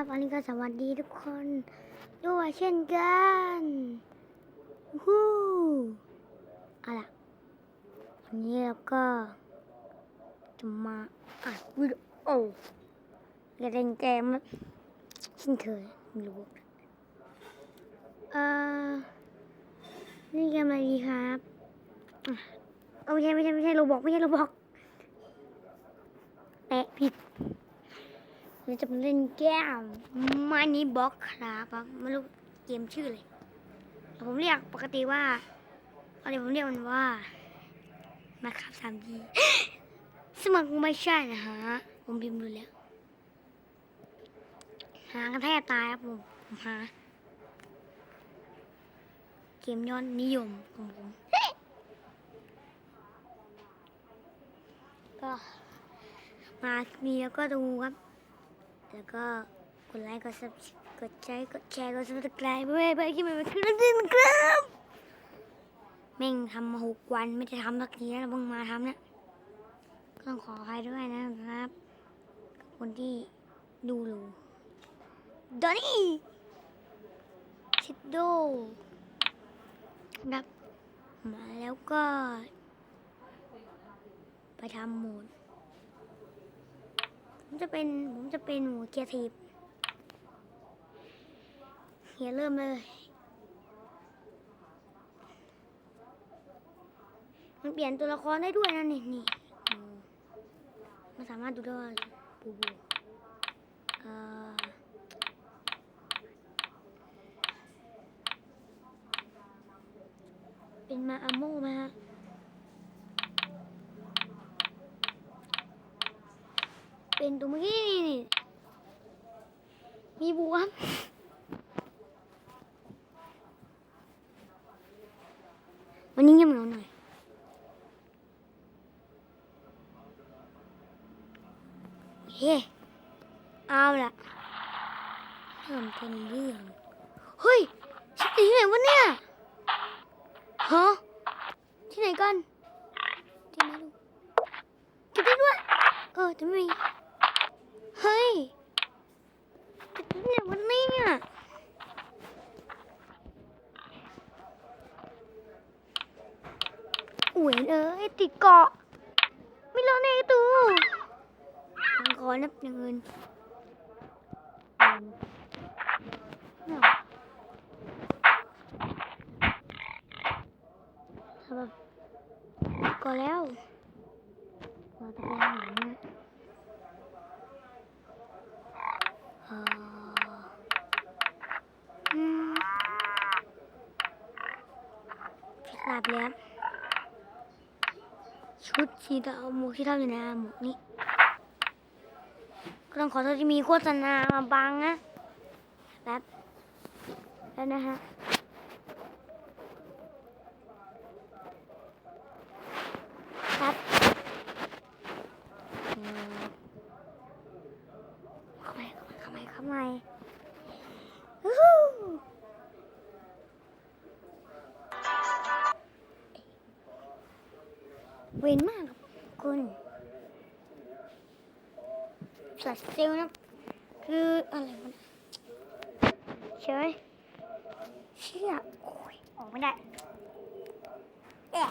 ครับวันนี้ก็สวัสดีทุกคนด้วยเช่นกันฮู้อาล่ะวันนี้เราก็จะมาอัดวิดีโอเล่นเกมครับเช่นเคยไม่รู้เอ่อนี่เกมอะไรดีครับอะเอาไม่ใช่ไม่ใช่ไม่ใช่โรบอกไม่ใช่โรบอกแปะผิด เราจะมาเล่นแก้วมานี้บล็อกครับไม่รู้เกมชื่อเลยผมเรียกปกติว่าอะไรผมเรียกมันว่ามาครับสามดีซึ่งมันไม่ใช่นะฮะผมพิมพ์ดูแล้วหากันแทบตายครับผมผมหาเกมยอดนิยมของผมก็มามีแล้วก็ดูครับ แล้วก็กดไลค์กดซับกดใจกดแชร์กดซับสไครป์เพื่อไปที่มันขึ้นแล้วดึงครับแม่งทำมาหกวันไม่ได้ทำสักทีแล้วเพิ่งมาทำเนี่ยต้องขออภัยด้วยนะครับกับคนที่ดูรูดอนนี่ชิดโดครับมาแล้วก็ ไปทำหมด ผมจะเป็นผมจะเป็นหมูเกียร์ทีบเฮียเริ่มเลย มันเปลี่ยนตัวละครได้ด้วยนะนี่นี่มันสามารถดูได้บูบูเอ่อเป็นมาอาโมไหมฮะ เป็นตัวเมื่อกี้นี่นี่มีบวมวันนี้เงียบเหงาหน่อยโอเคเอาละเริ่มต้นเรื่องเฮ้ยฉันอยู่ที่ไหนวะเนี่ยฮะที่ไหนกันที่ไหนลูกจะได้ด้วยเออจะไม่มี เฮ้ยเนี่ยวันนี้เนี่ย อุ้ยเอ้ยติดเกาะ ไม่รอดแน่ตูทางคอนับอย่างเงินก็แล้วเราจะไปหาเนี่ยเอ่ออืมพิลาบแล้ว ชุดสีดำหมวกที่ทำอยู่ในหมวกนี้ก็ต้องขอโทษที่มีโฆษณามาบังนะแป๊บแล้วนะฮะแป๊บอืมเข้าไปเข้าไปเข้าไป เวนมากครับคุณสลัดเซลนะคืออะไรวะเนี่ยเฉยเชี่ยโอ้ยออกไม่ได้แอะ